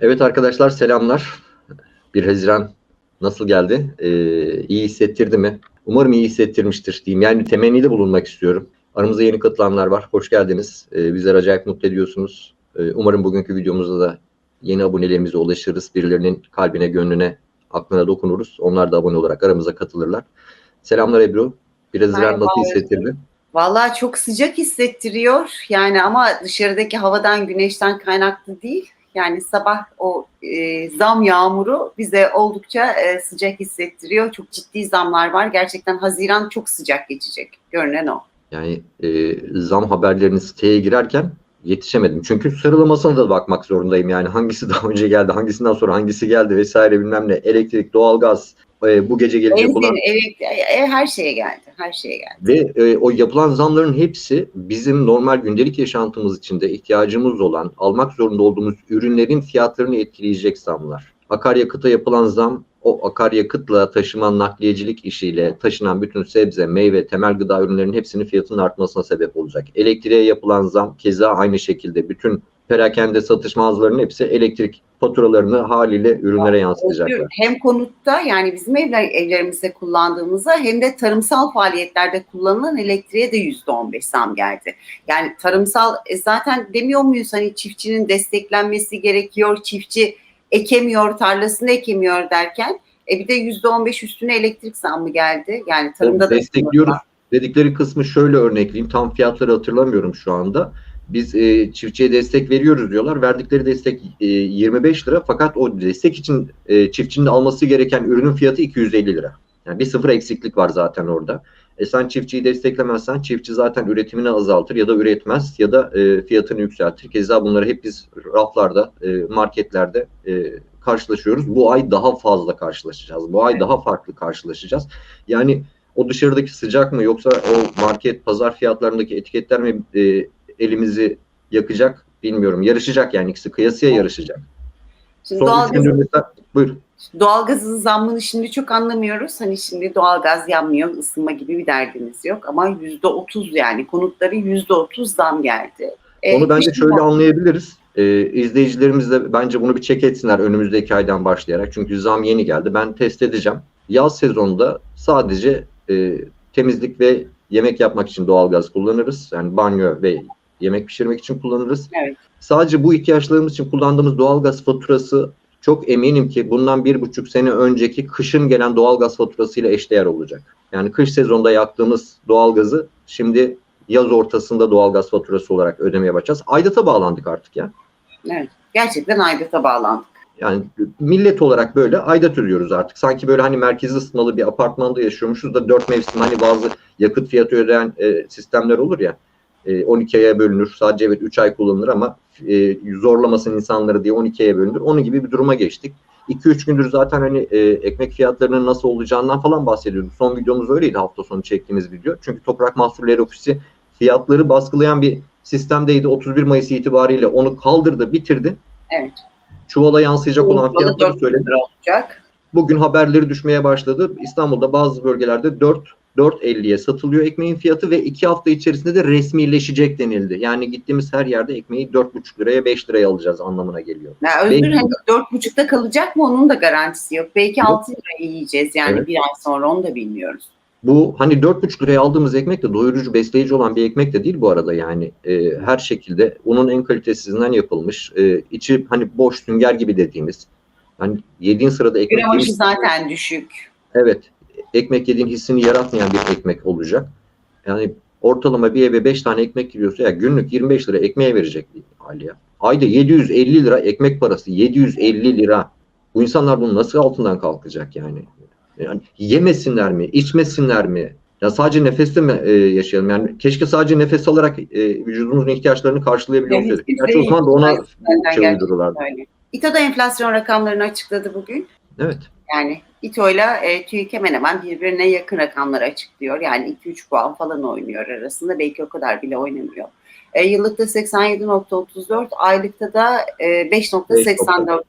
Evet arkadaşlar selamlar. 1 Haziran nasıl geldi? Ee, iyi hissettirdi mi? Umarım iyi hissettirmiştir diyeyim. Yani temennide bulunmak istiyorum. Aramızda yeni katılanlar var. Hoş geldiniz. Ee, bizler acayip mutlu ediyorsunuz. Ee, umarım bugünkü videomuzda da yeni abonelerimize ulaşırız. Birilerinin kalbine, gönlüne, aklına dokunuruz. Onlar da abone olarak aramıza katılırlar. Selamlar Ebru. 1 Haziran nasıl hissettirdi? Vallahi çok sıcak hissettiriyor. Yani ama dışarıdaki havadan, güneşten kaynaklı değil. Yani sabah o e, zam yağmuru bize oldukça e, sıcak hissettiriyor. Çok ciddi zamlar var. Gerçekten Haziran çok sıcak geçecek. Görünen o. Yani e, zam haberlerinin siteye girerken yetişemedim. Çünkü sıralamasına da bakmak zorundayım. Yani hangisi daha önce geldi, hangisinden sonra hangisi geldi vesaire bilmem ne. Elektrik, doğalgaz, e, bu gece gelecek olan elektrik, e, her şeye geldi. Her şeye geldi. ve e, o yapılan zamların hepsi bizim normal gündelik yaşantımız içinde ihtiyacımız olan, almak zorunda olduğumuz ürünlerin fiyatlarını etkileyecek zamlar. Akaryakıta yapılan zam, o akaryakıtla taşıman nakliyecilik işiyle taşınan bütün sebze, meyve, temel gıda ürünlerinin hepsinin fiyatının artmasına sebep olacak. Elektriğe yapılan zam keza aynı şekilde bütün perakende satış mağazalarının hepsi elektrik faturalarını haliyle ürünlere yansıtacaklar. Hem konutta yani bizim evler evlerimizde kullandığımızda hem de tarımsal faaliyetlerde kullanılan elektriğe de yüzde on beş zam geldi. Yani tarımsal e, zaten demiyor muyuz hani çiftçinin desteklenmesi gerekiyor, çiftçi ekemiyor, tarlasını ekemiyor derken e bir de yüzde on beş üstüne elektrik zammı geldi. Yani tarımda da destekliyoruz dedikleri kısmı şöyle örnekleyeyim. Tam fiyatları hatırlamıyorum şu anda. Biz e, çiftçiye destek veriyoruz diyorlar. Verdikleri destek e, 25 lira fakat o destek için e, çiftçinin alması gereken ürünün fiyatı 250 lira. Yani bir sıfır eksiklik var zaten orada. E sen çiftçiyi desteklemezsen çiftçi zaten üretimini azaltır ya da üretmez ya da e, fiyatını yükseltir. Keza bunları hep biz raflarda, e, marketlerde e, karşılaşıyoruz. Bu ay daha fazla karşılaşacağız. Bu ay daha farklı karşılaşacağız. Yani o dışarıdaki sıcak mı yoksa o market, pazar fiyatlarındaki etiketler mi e, elimizi yakacak bilmiyorum. Yarışacak yani ikisi kıyasıya yarışacak. Şimdi Son üç doğalgaz, gündür mesela buyur. doğalgazın zammını şimdi çok anlamıyoruz. Hani şimdi doğalgaz yanmıyor, ısınma gibi bir derdimiz yok. Ama yüzde otuz yani konutları yüzde otuz zam geldi. E, Onu bence şöyle zam- anlayabiliriz. Ee, izleyicilerimiz de bence bunu bir check etsinler önümüzdeki aydan başlayarak. Çünkü zam yeni geldi. Ben test edeceğim. Yaz sezonunda sadece e, temizlik ve yemek yapmak için doğalgaz kullanırız. Yani banyo ve yemek pişirmek için kullanırız. Evet. Sadece bu ihtiyaçlarımız için kullandığımız doğalgaz faturası çok eminim ki bundan bir buçuk sene önceki kışın gelen doğalgaz faturasıyla eşdeğer olacak. Yani kış sezonunda yaktığımız doğalgazı şimdi yaz ortasında doğalgaz faturası olarak ödemeye başlayacağız. Aidat'a bağlandık artık ya. Evet, gerçekten aidata bağlandık. Yani millet olarak böyle aidat ödüyoruz artık. Sanki böyle hani merkezi ısıtmalı bir apartmanda yaşıyormuşuz da dört mevsim hani bazı yakıt fiyatı ödeyen e, sistemler olur ya. E, 12 aya bölünür. Sadece evet 3 ay kullanılır ama e, zorlamasın insanları diye 12 aya bölünür. Onun gibi bir duruma geçtik. 2-3 gündür zaten hani e, ekmek fiyatlarının nasıl olacağından falan bahsediyorduk. Son videomuz öyleydi hafta sonu çektiğimiz video. Çünkü Toprak Mahsulleri Ofisi fiyatları baskılayan bir sistemdeydi. 31 Mayıs itibariyle onu kaldırdı, bitirdi. Evet. Çuvala yansıyacak olan Balı fiyatları 4 söyledi. Bugün haberleri düşmeye başladı. İstanbul'da bazı bölgelerde 4 4.50'ye satılıyor ekmeğin fiyatı ve 2 hafta içerisinde de resmileşecek denildi. Yani gittiğimiz her yerde ekmeği 4,5 liraya 5 liraya alacağız anlamına geliyor. Ya Özgür hani dört buçukta kalacak mı onun da garantisi yok. Belki Yok. altı lira yiyeceğiz yani Evet. bir ay sonra onu da bilmiyoruz. Bu hani 4,5 liraya aldığımız ekmek de doyurucu, besleyici olan bir ekmek de değil bu arada yani. Ee, her şekilde onun en kalitesizinden yapılmış. Ee, içi hani boş sünger gibi dediğimiz. Yani yediğin sırada ekmek Gramajı zaten düşük. Evet. Ekmek yediğin hissini yaratmayan bir ekmek olacak. Yani ortalama bir eve 5 tane ekmek giriyorsa ya günlük 25 lira ekmeğe verecek hali ya. Ayda 750 lira ekmek parası. 750 lira. Bu insanlar bunu nasıl altından kalkacak yani? Yani yemesinler mi? içmesinler mi? Ya sadece nefesle mi e, yaşayalım? Yani keşke sadece nefes alarak e, vücudumuzun ihtiyaçlarını karşılayabiliyor olsaydık. Gerçi o zaman da ona şey uydururlardı. Öyle. İTO da enflasyon rakamlarını açıkladı bugün. Evet. Yani İTO'yla e, TÜİK hemen hemen birbirine yakın rakamları açıklıyor. Yani 2-3 puan falan oynuyor arasında. Belki o kadar bile oynamıyor. E, yıllıkta 87.34, aylıkta da e, 5.84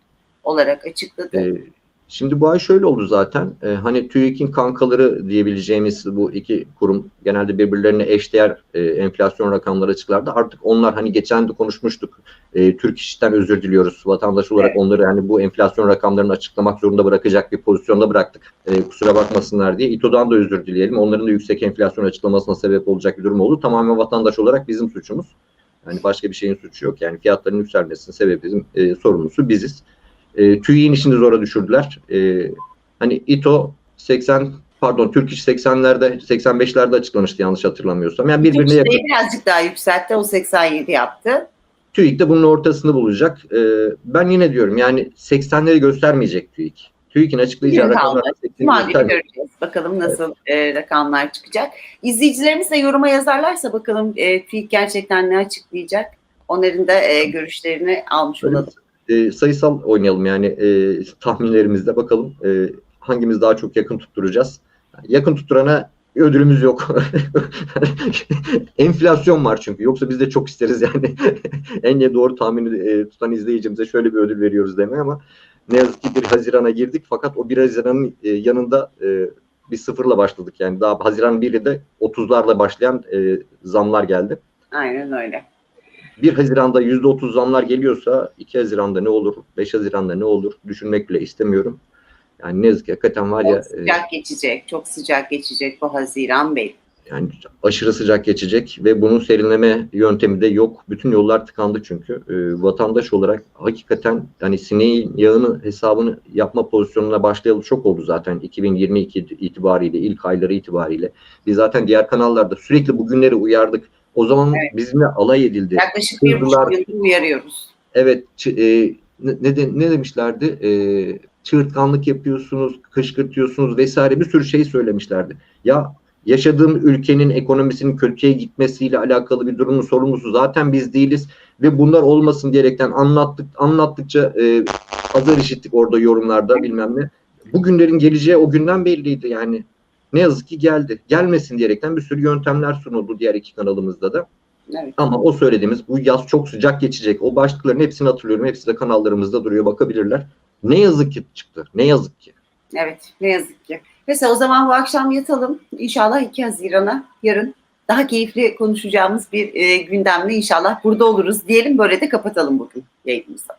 olarak açıkladı. E, Şimdi bu ay şöyle oldu zaten. Ee, hani TÜİK'in kankaları diyebileceğimiz bu iki kurum genelde birbirlerine eşdeğer e, enflasyon rakamları açıklardı. Artık onlar hani geçen de konuşmuştuk. E, Türk İş'ten özür diliyoruz. Vatandaş olarak Evet. onları hani bu enflasyon rakamlarını açıklamak zorunda bırakacak bir pozisyonda bıraktık. E, kusura bakmasınlar diye. İTO'dan da özür dileyelim. Onların da yüksek enflasyon açıklamasına sebep olacak bir durum oldu. Tamamen vatandaş olarak bizim suçumuz. Yani başka bir şeyin suçu yok. Yani fiyatların yükselmesinin sebebi bizim e, sorumlusu biziz. E, TÜİ'nin işini zora düşürdüler. E, hani İTO 80 pardon Türk İş 80'lerde 85'lerde açıklamıştı yanlış hatırlamıyorsam. Yani birbirine yakın. Birazcık daha yükseltti. O 87 yaptı. TÜİK de bunun ortasını bulacak. E, ben yine diyorum yani 80'leri göstermeyecek TÜİK. TÜİK'in açıklayacağı rakamlar kaldı. 80'leri Cuma günü göreceğiz. Bakalım nasıl e, rakamlar çıkacak. İzleyicilerimiz de yoruma yazarlarsa bakalım e, TÜİK gerçekten ne açıklayacak. Onların da e, görüşlerini almış olalım. E, sayısal oynayalım yani e, tahminlerimizde bakalım e, hangimiz daha çok yakın tutturacağız. Yakın tutturana ödülümüz yok. Enflasyon var çünkü. Yoksa biz de çok isteriz yani. en doğru tahmini e, tutan izleyicimize şöyle bir ödül veriyoruz demeye ama ne yazık ki bir Haziran'a girdik fakat o bir Haziran'ın e, yanında e, bir sıfırla başladık. Yani daha Haziran 1'i de 30'larla başlayan e, zamlar geldi. Aynen öyle. 1 Haziran'da %30 zamlar geliyorsa 2 Haziran'da ne olur, 5 Haziran'da ne olur düşünmek bile istemiyorum. Yani ne yazık ki hakikaten var ya Çok e, sıcak geçecek. Çok sıcak geçecek bu Haziran Bey. yani aşırı sıcak geçecek ve bunun serinleme yöntemi de yok. Bütün yollar tıkandı çünkü. E, vatandaş olarak hakikaten hani sineğin yağını hesabını yapma pozisyonuna başlayalı çok oldu zaten 2022 itibariyle ilk ayları itibariyle. Biz zaten diğer kanallarda sürekli bugünleri uyardık. O zaman Evet. bizimle alay edildi. Yaklaşık bir buçuk yıldır uyarıyoruz. Evet, e, ne, ne, de- ne demişlerdi? E, çığırtkanlık yapıyorsunuz, kışkırtıyorsunuz vesaire bir sürü şey söylemişlerdi. Ya yaşadığım ülkenin ekonomisinin kötüye gitmesiyle alakalı bir durumun sorumlusu zaten biz değiliz ve bunlar olmasın diyerekten anlattık anlattıkça e, azar işittik orada yorumlarda bilmem ne. Bu günlerin geleceği o günden belliydi yani. Ne yazık ki geldi. Gelmesin diyerekten bir sürü yöntemler sunuldu diğer iki kanalımızda da. Evet. Ama o söylediğimiz bu yaz çok sıcak geçecek. O başlıkların hepsini hatırlıyorum. Hepsi de kanallarımızda duruyor. Bakabilirler. Ne yazık ki çıktı. Ne yazık ki. Evet, ne yazık ki. Mesela o zaman bu akşam yatalım. İnşallah 2 Haziran'a yarın daha keyifli konuşacağımız bir e, gündemle inşallah burada oluruz diyelim. Böyle de kapatalım bugün yayınımızı.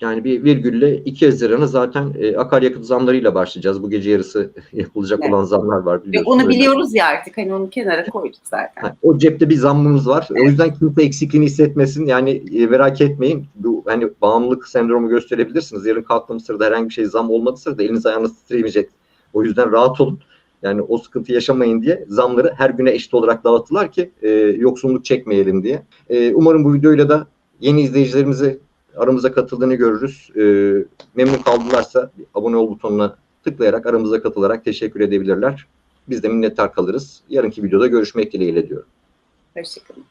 Yani bir virgülle 2 Haziran'a zaten e, akaryakıt zamlarıyla başlayacağız. Bu gece yarısı yapılacak Evet. olan zamlar var. Ve onu biliyoruz ya artık. Hani onu kenara koyduk zaten. Ha, O cepte bir zammımız var. O yüzden kimse eksikliğini hissetmesin. Yani e, merak etmeyin. Bu hani bağımlılık sendromu gösterebilirsiniz. Yarın kalktığım sırada herhangi bir şey zam olmadı sırada eliniz ayağınız titremeyecek. O yüzden rahat olun. Yani o sıkıntı yaşamayın diye zamları her güne eşit olarak dağıttılar ki e, yoksunluk çekmeyelim diye. E, umarım bu videoyla da yeni izleyicilerimizi aramıza katıldığını görürüz. E, memnun kaldılarsa abone ol butonuna tıklayarak aramıza katılarak teşekkür edebilirler. Biz de minnettar kalırız. Yarınki videoda görüşmek dileğiyle diyorum. Hoşçakalın.